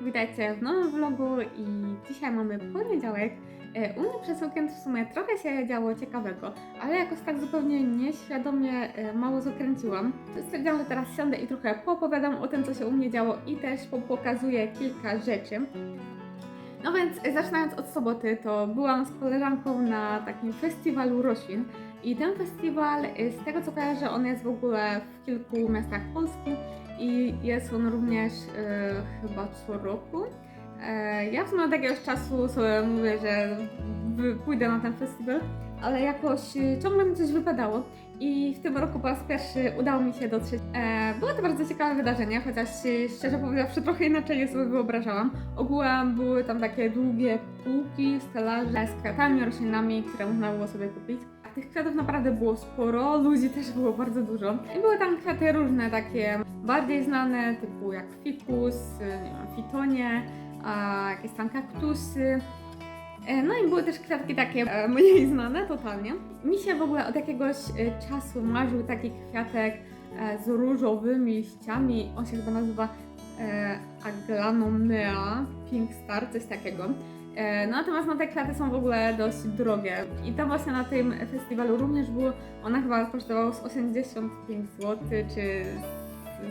witajcie w nowym vlogu i dzisiaj mamy poniedziałek. E, U mnie przez weekend w sumie trochę się działo ciekawego, ale jakoś tak zupełnie nieświadomie e, mało zakręciłam. Stwierdziłam, że teraz siądę i trochę poopowiadam o tym, co się u mnie działo i też pokazuję kilka rzeczy. No więc e, zaczynając od soboty, to byłam z koleżanką na takim festiwalu roślin. I ten festiwal, z tego co kojarzę, on jest w ogóle w kilku miastach Polski i jest on również e, chyba co roku. E, ja w sumie od jakiegoś czasu sobie mówię, że pójdę na ten festiwal, ale jakoś e, ciągle mi coś wypadało i w tym roku po raz pierwszy udało mi się dotrzeć. E, było to bardzo ciekawe wydarzenie, chociaż e, szczerze powiedziawszy trochę inaczej je sobie wyobrażałam. Ogółem były tam takie długie półki, stelaże z kwiatami, roślinami, które można było sobie kupić. Tych kwiatów naprawdę było sporo, ludzi też było bardzo dużo. I były tam kwiaty różne, takie bardziej znane, typu jak fikus, y, nie wiem, fitonie, a jakieś tam kaktusy. E, No i były też kwiatki takie e, mniej znane totalnie. Mi się w ogóle od jakiegoś e, czasu marzył taki kwiatek e, z różowymi liściami. On się chyba nazywa e, Aglanomea Pink Star, coś takiego. E, Natomiast no, te kwiaty są w ogóle dość drogie. I tam właśnie na tym festiwalu również było, ona chyba kosztowała z 85 zł, czy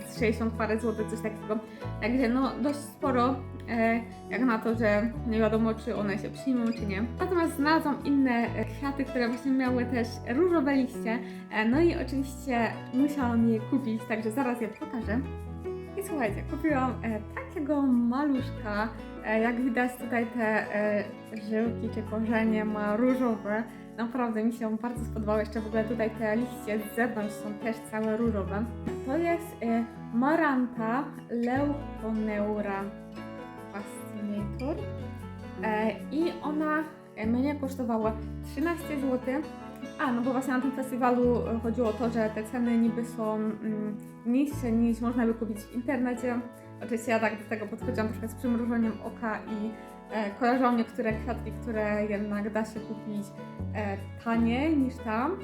z 60 parę złotych, coś takiego. Także no dość sporo, e, jak na to, że nie wiadomo czy one się przyjmą, czy nie. Natomiast znalazłam inne e, kwiaty, które właśnie miały też różowe liście. No i oczywiście musiałam je kupić, także zaraz je pokażę. I słuchajcie, kupiłam e, takiego maluszka. E, jak widać tutaj te e, żyłki czy korzenie ma różowe. Naprawdę mi się bardzo spodobał. Jeszcze w ogóle tutaj te liście z zewnątrz są też całe różowe. To jest e, Maranta Leuconeura Fascinator. E, I ona mnie kosztowała 13 zł. A, no bo właśnie na tym festiwalu e, chodziło o to, że te ceny niby są mm, niższe niż można by kupić w internecie. Oczywiście ja tak do tego podchodziłam trochę z przymrużeniem oka i e, kojarzyłam niektóre kwiatki, które jednak da się kupić e, taniej niż tam.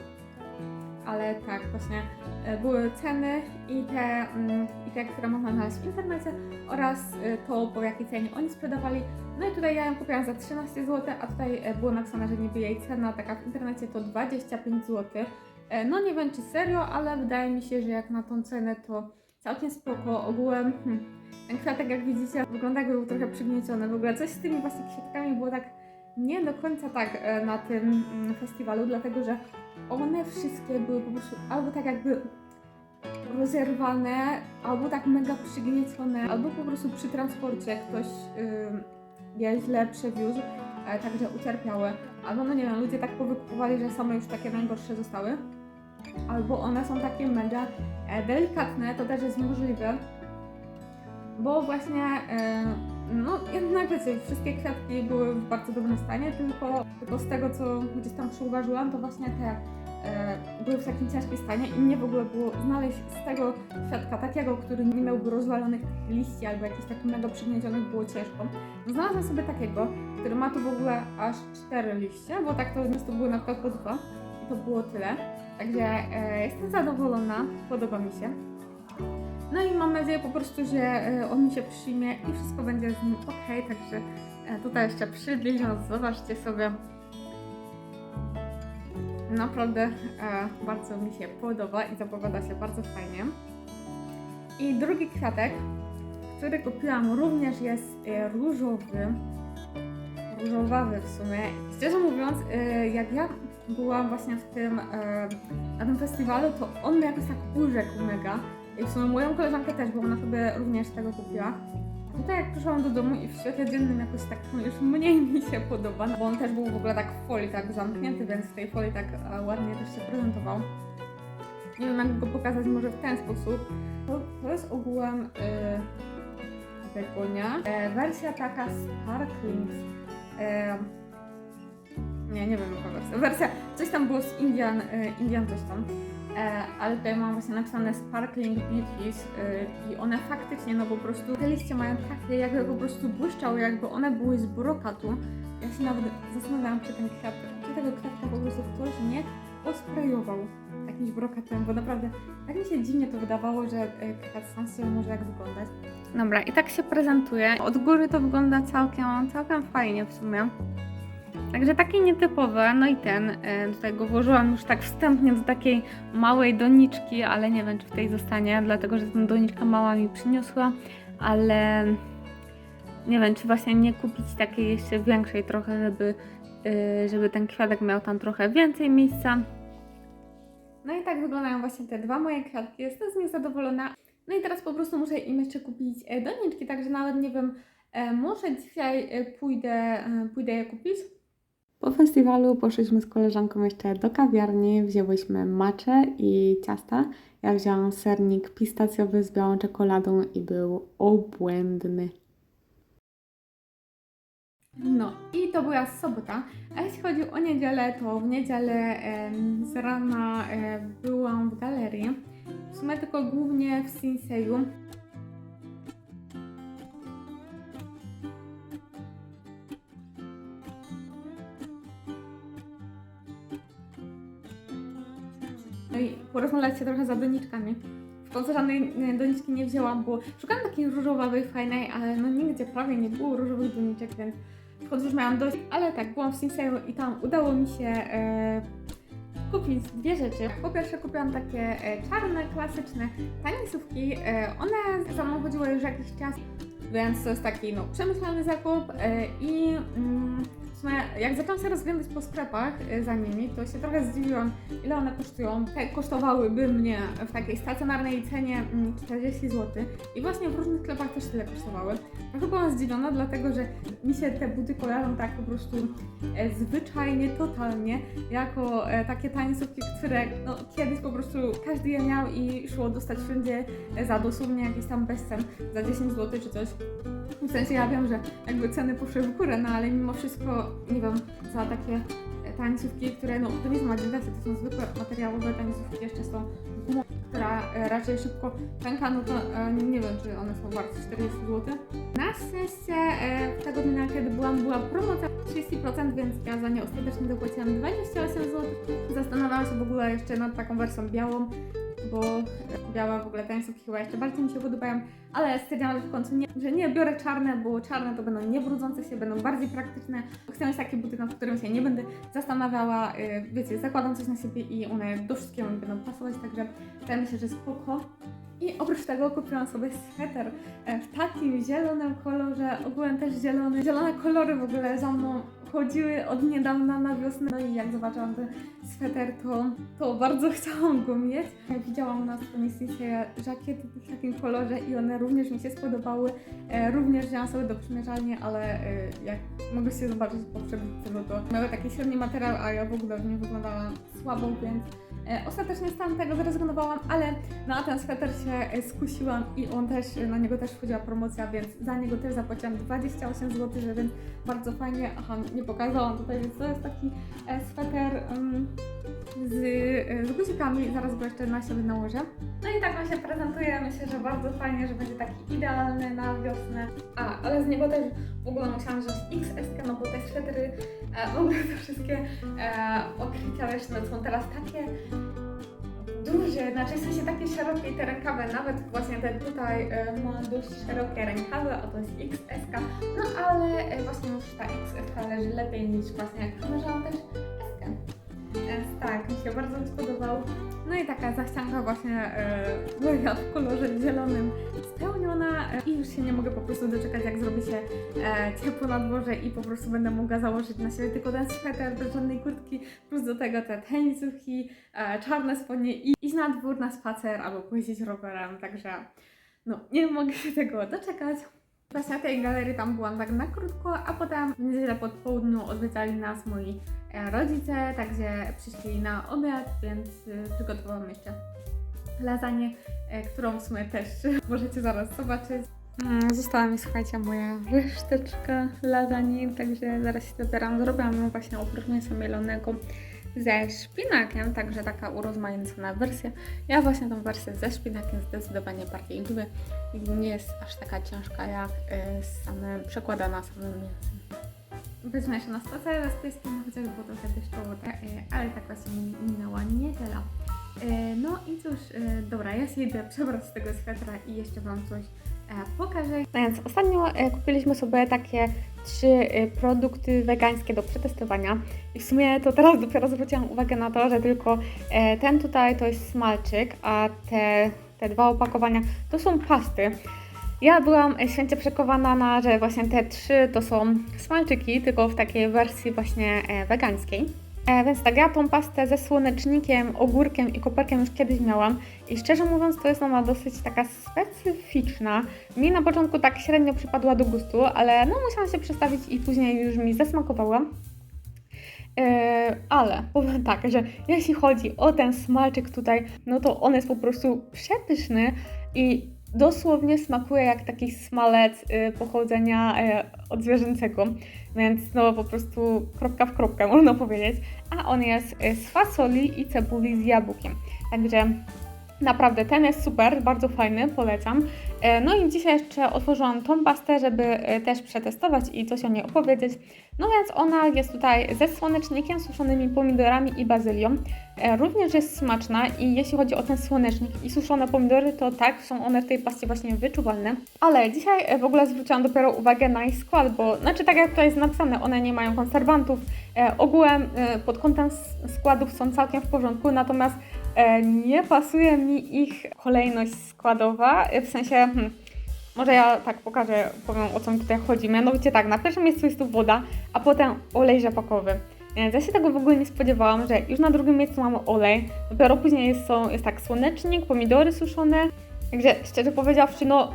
Ale tak, właśnie e, były ceny i te, mm, i te, które można znaleźć w internecie oraz e, to, po jakiej cenie oni sprzedawali. No i tutaj ja ją kupiłam za 13 zł, a tutaj e, było napisane, że niby jej cena taka w internecie to 25 zł. No nie wiem czy serio, ale wydaje mi się, że jak na tą cenę to całkiem spoko. Ogółem hmm, ten kwiatek jak widzicie wygląda jakby był trochę przygnieciony. W ogóle coś z tymi właśnie kwiatkami było tak nie do końca tak na tym mm, festiwalu, dlatego że one wszystkie były po prostu albo tak jakby rozerwane, albo tak mega przygniecione, albo po prostu przy transporcie ktoś ym, je źle przewiózł, e, także ucierpiały. Albo no nie wiem, ludzie tak powykupowali, że same już takie najgorsze zostały. Albo one są takie mega e, delikatne, to też jest możliwe. Bo właśnie, e, no jednak wiecie, wszystkie kwiatki były w bardzo dobrym stanie, tylko, tylko z tego co gdzieś tam przyuważyłam, to właśnie te e, były w takim ciężkim stanie i mnie w ogóle było znaleźć z tego kwiatka takiego, który nie miałby rozwalonych liści albo jakichś takich mega przygniecionych było ciężko. Znalazłam sobie takiego, który ma tu w ogóle aż cztery liście, bo tak to często były na przykład po dwa i to było tyle. Także e, jestem zadowolona, podoba mi się. No i mam nadzieję po prostu, że e, on mi się przyjmie i wszystko będzie z nim ok. Także e, tutaj jeszcze przybliżam, zobaczcie sobie. Naprawdę e, bardzo mi się podoba i zapowiada się bardzo fajnie. I drugi kwiatek, który kupiłam również jest różowy. Różowawy w sumie. Szczerze mówiąc, jak ja byłam właśnie w tym, na tym festiwalu, to on mnie jakoś tak urzekł mega. I w sumie moją koleżankę też, bo ona sobie również tego kupiła. Tutaj jak przyszłam do domu i w świetle dziennym jakoś tak no już mniej mi się podoba, bo on też był w ogóle tak w folii tak zamknięty, więc w tej folii tak e, ładnie też się prezentował. Nie wiem jak go pokazać może w ten sposób. To, to jest ogółem yy, begonia. E, wersja taka sparkling. E, nie, nie wiem jaka wersja. Wersja, coś tam było z Indian, e, Indian coś tam. E, ale tutaj mam właśnie napisane Sparkling Beauties e, i one faktycznie, no po prostu te liście mają takie, jakby po prostu błyszczały, jakby one były z brokatu. Ja się nawet zastanawiałam, czy ten kwiat, czy tego kwiatka po prostu ktoś nie posprejował jakimś brokatem, bo naprawdę tak mi się dziwnie to wydawało, że e, K16 może tak wyglądać. Dobra, i tak się prezentuje. Od góry to wygląda całkiem, całkiem fajnie w sumie. Także takie nietypowe, no i ten, e, tutaj go włożyłam już tak wstępnie do takiej małej doniczki, ale nie wiem czy w tej zostanie, dlatego że ta doniczka mała mi przyniosła, ale nie wiem czy właśnie nie kupić takiej jeszcze większej trochę, żeby, e, żeby ten kwiatek miał tam trochę więcej miejsca. No i tak wyglądają właśnie te dwa moje kwiatki, jestem z nich zadowolona. No i teraz po prostu muszę im jeszcze kupić e, doniczki, także nawet nie wiem, może dzisiaj pójdę, pójdę je kupić. Po festiwalu poszliśmy z koleżanką jeszcze do kawiarni, wzięłyśmy macze i ciasta. Ja wzięłam sernik pistacjowy z białą czekoladą i był obłędny. No i to była sobota, a jeśli chodzi o niedzielę, to w niedzielę em, z rana e, byłam w galerii, w sumie tylko głównie w Sinseju. Porozmawiać się trochę za doniczkami. W końcu żadnej e, doniczki nie wzięłam, bo szukałam takiej różowej, fajnej, ale no nigdzie prawie nie było różowych doniczek, więc w końcu już miałam dość. Ale tak, byłam w Sinseju i tam udało mi się e, kupić dwie rzeczy. Po pierwsze kupiłam takie e, czarne, klasyczne tanisówki. E, one za mną chodziły już jakiś czas, więc to jest taki no, przemyślany zakup e, i mm, sumie jak zaczęłam się rozglądać po sklepach e, za nimi, to się trochę zdziwiłam, ile one kosztują. Te kosztowałyby mnie w takiej stacjonarnej cenie mm, 40 zł i właśnie w różnych sklepach też tyle kosztowały. Trochę byłam zdziwiona, dlatego że mi się te buty kojarzą tak po prostu e, zwyczajnie, totalnie, jako e, takie tańcówki, które no, kiedyś po prostu każdy je miał i szło dostać wszędzie e, za dosłownie jakiś tam bezcen, za 10 zł czy coś. W sensie ja wiem, że jakby ceny poszły w górę, no ale mimo wszystko, nie wiem, za takie tańcówki, które no to nie są adidasy, to są zwykłe materiałowe tańcówki, jeszcze są gumą, która e, raczej szybko pęka, no to e, nie wiem, czy one są warte 40 zł. Na szczęście tego dnia, kiedy byłam, była promocja 30%, więc ja za nie ostatecznie dopłaciłam 28 zł. Zastanawiałam się w ogóle jeszcze nad taką wersją białą, bo białe w ogóle tańcówki chyba jeszcze bardziej mi się podobają, ale stwierdziłam w końcu, nie, że nie biorę czarne, bo czarne to będą niebrudzące się, będą bardziej praktyczne. Chcę mieć takie buty, nad którymi się nie będę zastanawiała, e, wiecie, zakładam coś na siebie i one do wszystkiego mi będą pasować, także wydaje mi się, że spoko. I oprócz tego kupiłam sobie sweter e, w takim zielonym kolorze, ogółem też zielony. Zielone kolory w ogóle za mną chodziły od niedawna na wiosnę. No i jak zobaczyłam ten sweter, to, to bardzo chciałam go mieć. Widziałam na stronie Sinseya żakiety w takim kolorze i one również mi się spodobały. E, również wzięłam sobie do przymierzalni, ale e, jak mogliście zobaczyć po przebitce, no to miały taki średni materiał, a ja w ogóle w nim wyglądałam słabo, więc e, ostatecznie z tamtego zrezygnowałam, ale na ten sweter się skusiłam i on też, na niego też wchodziła promocja, więc za niego też zapłaciłam 28 zł, że więc bardzo fajnie, aha, nie pokazałam tutaj, więc to jest taki e, sweter z, e, z guzikami, zaraz go jeszcze na siebie nałożę. No i tak on się prezentuje, myślę, że bardzo fajnie, że będzie taki idealny na wiosnę. A, ale z niego też w ogóle musiałam wziąć XS, no bo te swetry, e, w ogóle te wszystkie okrycia ręczne są teraz takie duże, znaczy w sensie takie szerokie te rękawy, nawet właśnie ten tutaj e, ma dość szerokie rękawy, a to jest XS, no ale e, właśnie już ta XS leży lepiej niż właśnie jak przymierzałam też S. Więc tak, mi się bardzo spodobał. No i taka zachcianka właśnie moja w kolorze zielonym spełniona e, i już się nie mogę po prostu doczekać jak zrobi się e, ciepło na dworze i po prostu będę mogła założyć na siebie tylko ten sweter bez żadnej kurtki, plus do tego te tenisówki, czarne spodnie i iść na dwór na spacer albo pojeździć rowerem, także no nie mogę się tego doczekać. Właśnie na tej galerii tam byłam tak na krótko, a potem w niedzielę po południu odwiedzali nas moi e, rodzice, także przyszli na obiad, więc przygotowałam jeszcze lasagne, e, którą w sumie też możecie zaraz zobaczyć. Mm, Została mi, słuchajcie, moja reszteczka lasagne, także zaraz się zabieram. Zrobiłam ją właśnie oprócz mięsa mielonego ze szpinakiem, także taka urozmaicona wersja. Ja właśnie tą wersję ze szpinakiem zdecydowanie bardziej lubię i nie jest aż taka ciężka jak y, samym, przekładana samym mięsem. Byliśmy jeszcze na spacerze z pieskiem, chociaż było trochę deszczowo, ale tak właśnie mi- minęła niedziela. E, No i cóż, e, dobra, ja się idę przebrać z tego swetra i jeszcze Wam coś e, pokażę. Więc ostatnio kupiliśmy sobie takie trzy produkty wegańskie do przetestowania. I w sumie to teraz dopiero zwróciłam uwagę na to, że tylko ten tutaj to jest smalczyk, a te, te dwa opakowania to są pasty. Ja byłam święcie przekonana, że właśnie te trzy to są smalczyki, tylko w takiej wersji właśnie wegańskiej. E, więc tak, ja tą pastę ze słonecznikiem, ogórkiem i koperkiem już kiedyś miałam i szczerze mówiąc to jest ona dosyć taka specyficzna. Mi na początku tak średnio przypadła do gustu, ale no musiałam się przestawić i później już mi zasmakowała. E, ale powiem tak, że jeśli chodzi o ten smalczyk tutaj, no to on jest po prostu przepyszny i dosłownie smakuje jak taki smalec y, pochodzenia y, odzwierzęcego, więc no po prostu kropka w kropkę można powiedzieć, a on jest y, z fasoli i cebuli z jabłkiem, także naprawdę ten jest super, bardzo fajny, polecam. E, No i dzisiaj jeszcze otworzyłam tą pastę, żeby e, też przetestować i coś o niej opowiedzieć. No więc ona jest tutaj ze słonecznikiem, suszonymi pomidorami i bazylią. E, Również jest smaczna i jeśli chodzi o ten słonecznik i suszone pomidory, to tak, są one w tej paście właśnie wyczuwalne. Ale dzisiaj w ogóle zwróciłam dopiero uwagę na ich skład, bo znaczy tak jak tutaj jest napisane, one nie mają konserwantów. Ogółem pod kątem składów są całkiem w porządku, natomiast nie pasuje mi ich kolejność składowa, e, w sensie... Hmm, może ja tak pokażę, powiem o co mi tutaj chodzi. Mianowicie tak, na pierwszym miejscu jest tu woda, a potem olej rzepakowy. Ja się tego w ogóle nie spodziewałam, że już na drugim miejscu mamy olej, dopiero później jest, są, jest tak słonecznik, pomidory suszone. Także szczerze powiedziawszy, no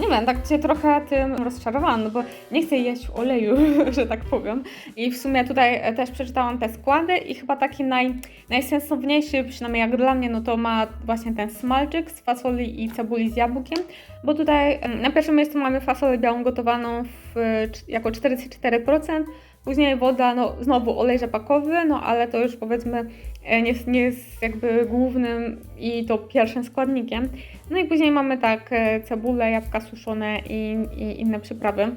nie wiem, tak się trochę tym rozczarowałam, no bo nie chcę jeść oleju, że tak powiem. I w sumie tutaj też przeczytałam te składy i chyba taki naj, najsensowniejszy, przynajmniej jak dla mnie, no to ma właśnie ten smalczyk z fasoli i cebuli z jabłkiem, bo tutaj na pierwszym miejscu mamy fasolę białą gotowaną w, jako 44%, później woda, no znowu olej rzepakowy, no ale to już powiedzmy e, nie, jest- nie jest jakby głównym i to pierwszym składnikiem. No i później mamy tak e, cebulę, jabłka suszone i, i inne przyprawy.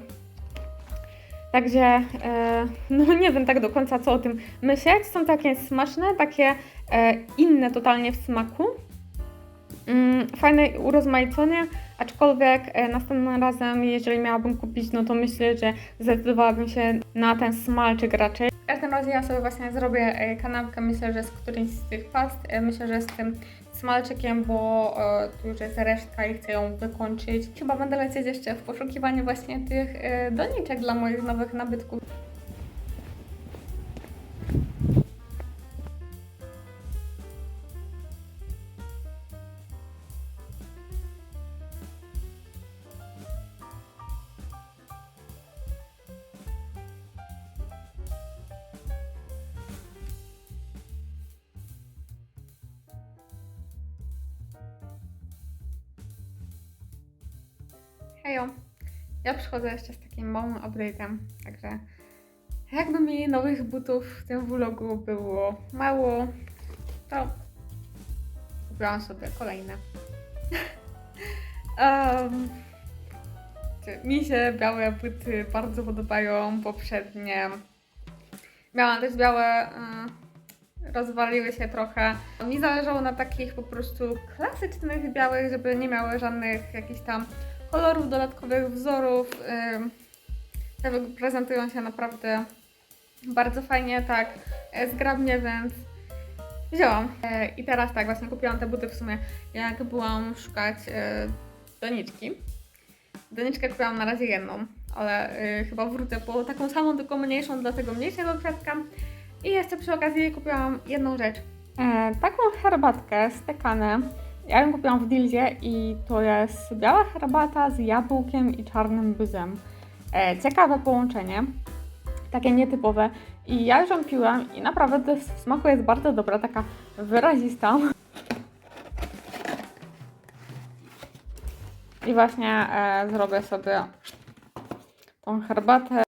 Także e, no nie wiem tak do końca co o tym myśleć. Są takie smaczne, takie inne totalnie w smaku. Mm, fajne i urozmaicone, aczkolwiek e, następnym razem, jeżeli miałabym kupić, no to myślę, że zdecydowałabym się na ten smalczyk raczej. W każdym razie ja sobie właśnie zrobię e, kanapkę, myślę, że z którymś z tych past, e, myślę, że z tym smalczykiem, bo e, tu już jest resztka i chcę ją wykończyć. Chyba będę lecieć jeszcze w poszukiwaniu właśnie tych e, doniczek dla moich nowych nabytków. Hejo, ja przychodzę jeszcze z takim małym update'em, także jakby mi nowych butów w tym vlogu było mało, to kupiłam sobie kolejne. um, mi się białe buty bardzo podobają, poprzednie miałam też białe, y, rozwaliły się trochę. Mi zależało na takich po prostu klasycznych białych, żeby nie miały żadnych jakichś tam kolorów, dodatkowych wzorów. Te prezentują się naprawdę bardzo fajnie, tak e, zgrabnie, więc wzięłam. E, I teraz tak, właśnie kupiłam te buty w sumie, jak byłam szukać e, doniczki. Doniczkę kupiłam na razie jedną, ale chyba wrócę po taką samą, tylko mniejszą, dlatego mniejszego kwiatka. I jeszcze przy okazji kupiłam jedną rzecz. Taką herbatkę z tekane. Ja ją kupiłam w Dilzie i to jest biała herbata z jabłkiem i czarnym byzem. E, ciekawe połączenie, takie nietypowe. I ja już ją piłam i naprawdę to jest, w smaku jest bardzo dobra, taka wyrazista. I właśnie e, zrobię sobie tą herbatę.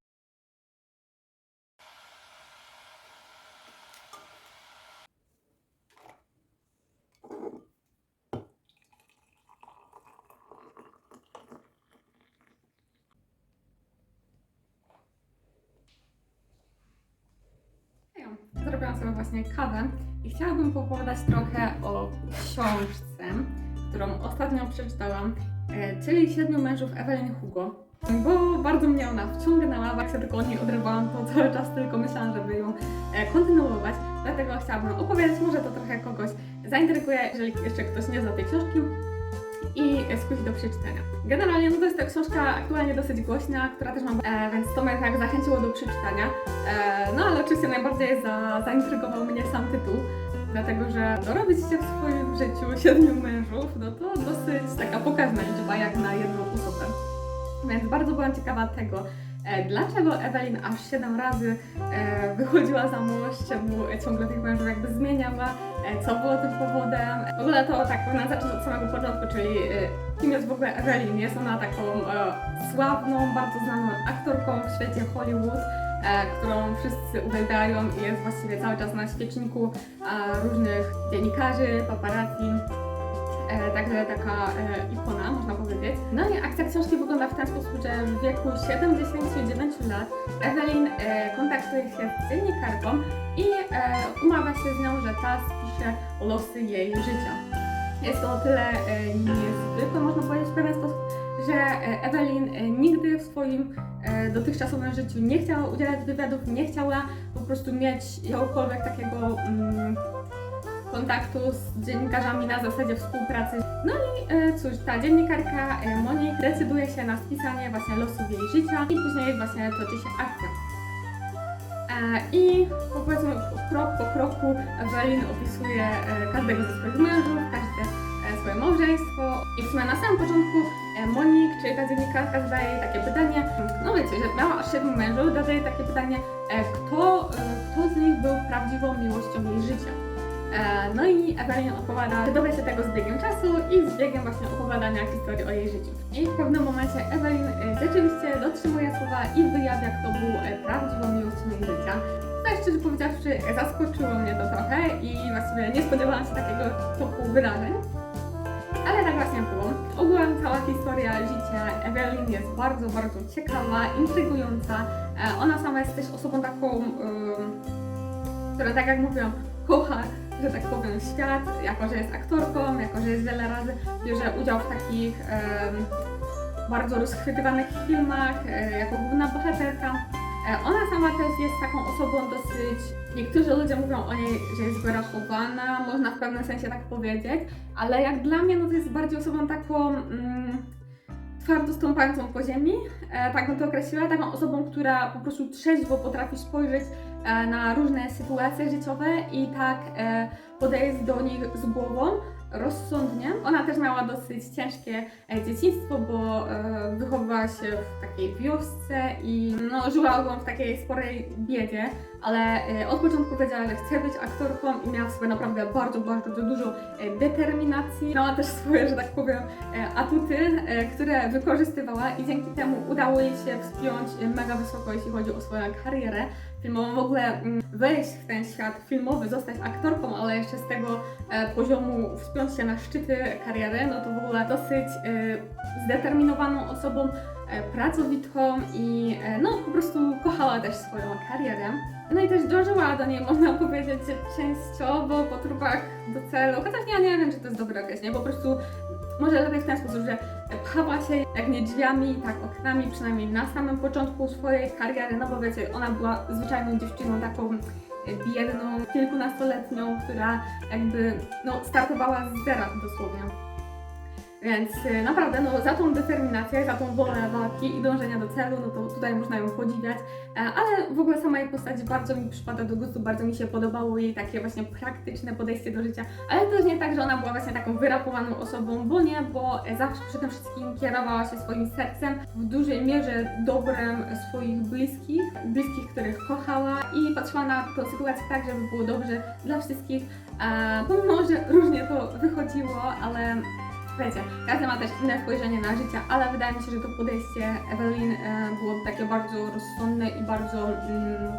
Zrobiłam właśnie kawę i chciałabym opowiadać trochę o książce, którą ostatnio przeczytałam, e, czyli Siedmiu mężów Evelyn Hugo. Bo bardzo mnie ona wciągnęła, bo jak się tylko o niej odrywałam, to cały czas tylko myślałam, żeby ją e, kontynuować. Dlatego chciałabym opowiedzieć, może to trochę kogoś zaintryguje, jeżeli jeszcze ktoś nie zna tej książki i skusi do przeczytania. Generalnie no to jest to książka aktualnie dosyć głośna, która też mam, e, więc to mnie tak zachęciło do przeczytania. E, no ale oczywiście najbardziej za, zaintrygował mnie sam tytuł, dlatego że dorobić się w swoim życiu siedmiu mężów, no to dosyć taka pokaźna liczba jak na jedną osobę. Więc bardzo byłam ciekawa tego, dlaczego Ewelin aż 7 razy e, wychodziła za mąż, czemu ciągle tych mężów jakby zmieniała, e, co było tym powodem. W ogóle to tak powinna zacząć od samego początku, czyli e, kim jest w ogóle Ewelin. Jest ona taką e, sławną, bardzo znaną aktorką w świecie Hollywood, e, którą wszyscy uwielbiają i jest właściwie cały czas na świeczniku e, różnych dziennikarzy, paparazzi. E, także taka e, ikona, można powiedzieć. No i akcja książki wygląda w ten sposób, że w wieku 79 lat Evelyn e, kontaktuje się z dziennikarką i umawia się z nią, że ta spisze losy jej życia. Jest to o tyle niezwykłe, można powiedzieć w pewien sposób, że Evelyn nigdy w swoim dotychczasowym życiu nie chciała udzielać wywiadów, nie chciała po prostu mieć jakiegokolwiek takiego mm, kontaktu z dziennikarzami na zasadzie współpracy. No i e, cóż, ta dziennikarka e, Monik decyduje się na spisanie właśnie losów jej życia i później właśnie toczy się akcja. E, I powiedzmy krok po kroku Evelyn opisuje każdego ze swoich mężów, każde swoje małżeństwo. I w sumie na samym początku Monik, czyli ta dziennikarka, zadaje takie pytanie, no wiecie, że miała aż siedmiu mężów, zadaje takie pytanie, kto, kto z nich był prawdziwą miłością jej życia. E, No i Ewelin opowiada, dowie się tego z biegiem czasu i z biegiem właśnie opowiadania historii o jej życiu. I w pewnym momencie Ewelin e, rzeczywiście dotrzymuje słowa i wyjawia, kto był e, prawdziwą miłością jej życia. Tak szczerze powiedziawszy, zaskoczyło mnie to trochę i właściwie nie spodziewałam się takiego toku wydarzeń. Ale tak właśnie było. Ogółem cała historia życia Ewelin jest bardzo, bardzo ciekawa, intrygująca. Ona sama jest też osobą taką, ym, która tak jak mówiłam, kocha że tak powiem, świat, jako że jest aktorką, jako że jest wiele razy bierze udział w takich em, bardzo rozchwytywanych filmach, e, jako główna bohaterka. E, ona sama też jest taką osobą dosyć, niektórzy ludzie mówią o niej, że jest wyrachowana, można w pewnym sensie tak powiedzieć, ale jak dla mnie, no to jest bardziej osobą taką mm, twardo stąpającą po ziemi, e, tak bym to określiła, taką osobą, która po prostu trzeźwo potrafi spojrzeć e, na różne sytuacje życiowe i tak e, podejść do nich z głową, rozsądnie. Ona też miała dosyć ciężkie e, dzieciństwo, bo e, wychowywała się w takiej wiosce i no, żyła ogólnie w takiej sporej biedzie, ale e, od początku wiedziała, że chce być aktorką i miała w sobie naprawdę bardzo, bardzo dużo e, determinacji. Miała też swoje, że tak powiem, e, atuty, e, które wykorzystywała i dzięki temu udało jej się wspiąć e, mega wysoko, jeśli chodzi o swoją karierę filmową, w ogóle mm, wejść w ten świat filmowy, zostać aktorką, ale jeszcze z tego e, poziomu wspiąć się na szczyty kariery, no to w ogóle dosyć e, zdeterminowaną osobą, e, pracowitą i no po prostu kochała też swoją karierę. No i też dążyła do niej, można powiedzieć, częściowo po trupach do celu, chociaż ja nie wiem, czy to jest dobre określenie, po prostu może lepiej w ten sposób, że pchała się jak nie drzwiami, tak oknami, przynajmniej na samym początku swojej kariery, no bo wiecie, ona była zwyczajną dziewczyną, taką e, biedną, kilkunastoletnią, która jakby no, startowała z zera dosłownie. Więc e, naprawdę no, za tą determinację, za tą wolę walki i dążenia do celu, no to tutaj można ją podziwiać. E, Ale w ogóle sama jej postać bardzo mi przypada do gustu, bardzo mi się podobało jej takie właśnie praktyczne podejście do życia. Ale też nie tak, że ona była właśnie taką wyrachowaną osobą, bo nie, bo e, zawsze tym wszystkim kierowała się swoim sercem, w dużej mierze dobrem swoich bliskich, bliskich, których kochała i patrzyła na tę sytuację tak, żeby było dobrze dla wszystkich. E, Pomimo, że różnie to wychodziło, ale Wiecie, każdy ma też inne spojrzenie na życie, ale wydaje mi się, że to podejście Evelyn e, było takie bardzo rozsądne i bardzo, mm,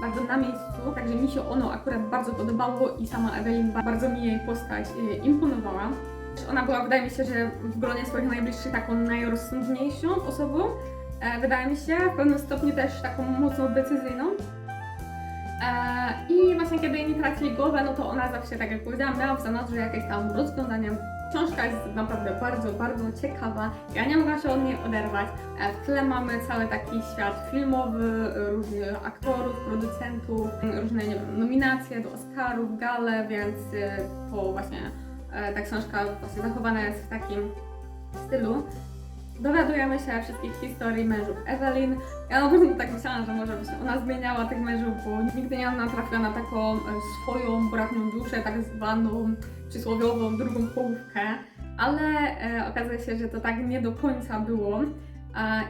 bardzo na miejscu, także mi się ono akurat bardzo podobało i sama Evelyn ba- bardzo mi jej postać e, imponowała. Ona była, wydaje mi się, że w gronie swoich najbliższych taką najrozsądniejszą osobą. E, wydaje mi się, w pewnym stopniu też taką mocno decyzyjną. I właśnie kiedy inni tracili głowę, no to ona zawsze, tak jak powiedziałam, miała w zanadrzu jakieś tam rozwiązania. Książka jest naprawdę bardzo, bardzo ciekawa. Ja nie mogłam się od niej oderwać. E, W tle mamy cały taki świat filmowy, e, różnych aktorów, producentów, różne wiem, nominacje do Oscarów, gale, więc e, to właśnie ta książka właśnie zachowana jest w takim stylu. Dowiadujemy się wszystkich historii mężów Evelyn. Ja na początku tak myślałam, że może by się ona zmieniała tych mężów, bo nigdy nie natrafiła na taką e, swoją bratnią duszę, tak zwaną przysłowiową drugą połówkę, ale e, okazuje się, że to tak nie do końca było.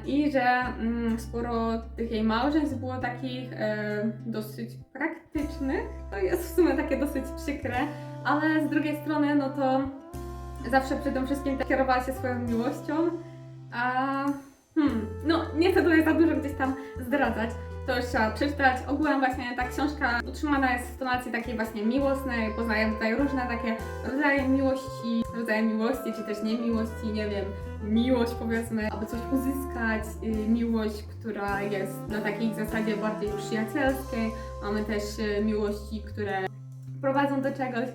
I że mm, sporo tych jej małżeństw było takich e, dosyć praktycznych, to jest w sumie takie dosyć przykre, ale z drugiej strony, no to zawsze tym wszystkim kierowała się swoją miłością. A hmm, no nie chcę tutaj za dużo gdzieś tam zdradzać, to już trzeba przeczytać. Ogółem właśnie ta książka utrzymana jest w tonacji takiej właśnie miłosnej, poznajemy tutaj różne takie rodzaje miłości, rodzaje miłości, czy też niemiłości, nie wiem, miłość powiedzmy, aby coś uzyskać, y, miłość, która jest na takiej zasadzie bardziej przyjacielskiej, mamy też y, miłości, które prowadzą do czegoś,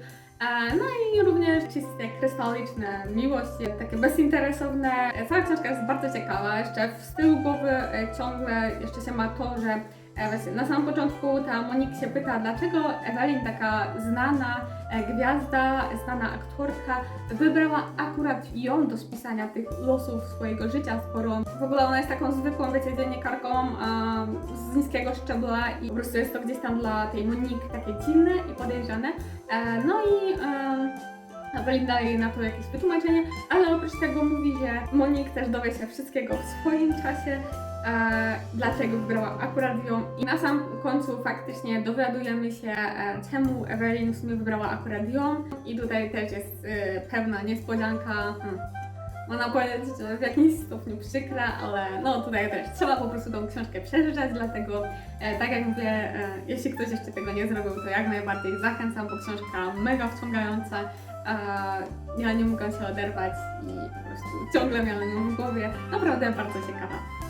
No i również czyste, krystaliczne miłości, takie bezinteresowne. E, Cała książka jest bardzo ciekawa. Jeszcze w z tyłu głowy e, ciągle jeszcze się ma to, że e, na samym początku ta Monik się pyta, dlaczego Evelyn, taka znana e, gwiazda, znana aktorka, wybrała akurat ją do spisania tych losów swojego życia, skoro w ogóle ona jest taką zwykłą, wiecie, dziennikarką a, z niskiego szczebla i po prostu jest to gdzieś tam dla tej Monik takie dziwne i podejrzane. E, No i e, Evelyn daje na to jakieś wytłumaczenie, ale oprócz tego mówi, że Monik też dowie się wszystkiego w swoim czasie, e, dlaczego wybrała akurat ją i na sam końcu faktycznie dowiadujemy się, e, czemu Evelyn w sumie wybrała akurat ją i tutaj też jest e, pewna niespodzianka. Hmm. Można powiedzieć, że w jakimś stopniu przykra, ale no tutaj też trzeba po prostu tą książkę przeczytać, dlatego e, tak jak mówię, e, jeśli ktoś jeszcze tego nie zrobił, to jak najbardziej zachęcam, bo książka mega wciągająca. E, ja nie mogłam się oderwać i po prostu ciągle miałam ją w głowie. Naprawdę bardzo ciekawa.